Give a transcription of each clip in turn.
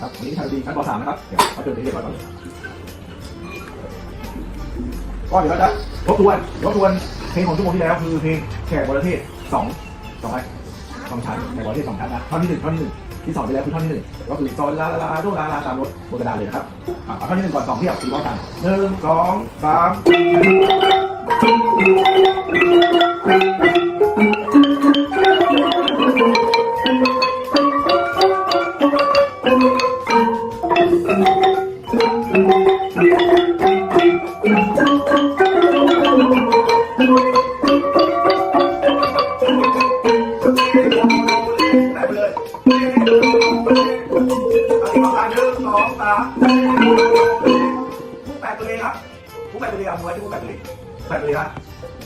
ครับวันนี้ทางดีชั้นป .3 นะครับ เดี๋ยวเอาจนถึเรียบร้อยก่อนก็เดี๋ยวเราจะรบกวนรบกวนเพลงของชั่วโมงที่แล้วคือเพลงแขกบรเทศสองสองไหสองชั้นแขกบรเทศสองชั้นนะท่อนที่หนึ่งท่อนที่หนึ่งที่สอนไปแล้วคือท่อนที่หนึ่งก็คือตอนลาลาโดลาลาตามรถบนกระดานเลยนะครับอาท่อนที่หนึ่งก่อนสองเที่ยวสี่ร้อยกันหนึ่งสองสาม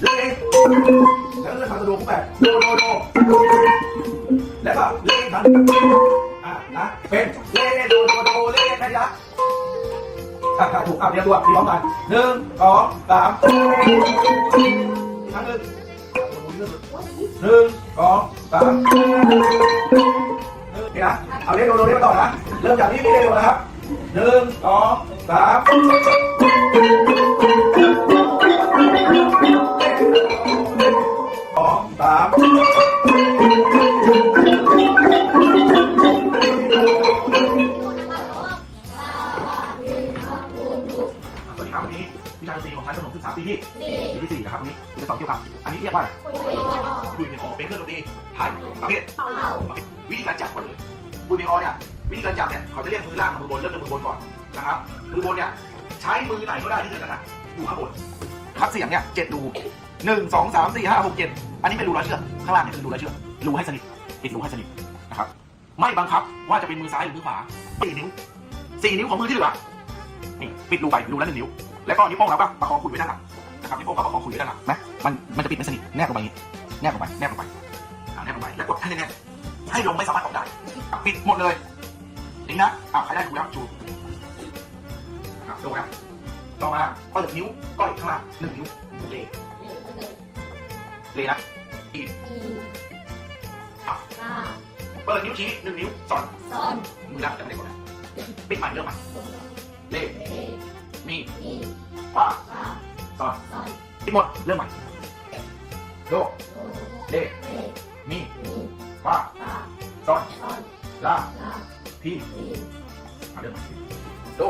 เล่นเองแล้วเล่นมาตัวผู้แปดโดโดโดแล้วก็เล่นทันอะนะเป็นเล่นโดโดโดเล่นแค่นี้ละอะถูกอะเรียงตัวทีพร้อมกันหนึ่งสองสามครั้งหนึ่งหนึ่งสองสามนี่นะเอาเรียกโดโดเรียกมต่อนะเริ่มจากที่พี่เรียกโดนะครับหนึ่งสองสามสองสามาดนตรีของชั้นประถมศึกษาปีที่ปีที่สี่นะครับวันนี้จะสอนเกี่ยวกับอันนี้เรียกว่าอะไรคุยเป็นของเป็นเครื่องดนตรีไทยประเภทวิธีการจับก่อนเลยบุญในคอเนี่ยวิธีการจับเนี่ยเขาจะเรียกมือล่างกับมือบนเริ่มจากมือบนก่อนนะครับมือบนเนี่ยใช้มือไหนก็ได้ที่จะถนัดอยู่ข้างบนคัดเสียงเนี่ยเจ็ดรูหนึ่งสองสามสี่ห้าหกเจ็ดอันนี้เป็นรูร้อยเชือกข้างล่างเนี่ยคือรูร้อยเชือกรูให้สนิทปิดรูให้สนิทนะครับไม่บังคับว่าจะเป็นมือซ้ายหรือมือขวาสี่นิ้วสี่นิ้วของมือที่เหลือนี่ปิดรูไปรูละหนึ่งนิ้ว แล้วก็นิ้วโป้งเราก็ประคองขุดไว้ด้านหลังนะครับนิ้วโป้งก็ประคองขุดไว้ด้านหลังนะมันมันจะปิดไม่สนิทแนบลงไปอย่างนี้แนบลงไปแนบลงไปอ่าแนบลงไปแล้วกดให้แน่นๆให้ลมไม่สามารถออกได้อะปิดหมดเลยนี่นะอะใครได้ดูแล้วชูนะครับดูนะต่อมาเปิดนิ้วก้อยข้างล่างหนึ่งนิ้วเลเลนะอีกเปิดนิ้วชี้หนึ่งนิ้วสอนมือล่างจะไม่ได้กดนะปิดใหม่เริ่มใหม่เลมี ว่าสอนปิดหมดเริ่มใหม่โดเลมีว่าซอนลาพี่มาเริ่มโด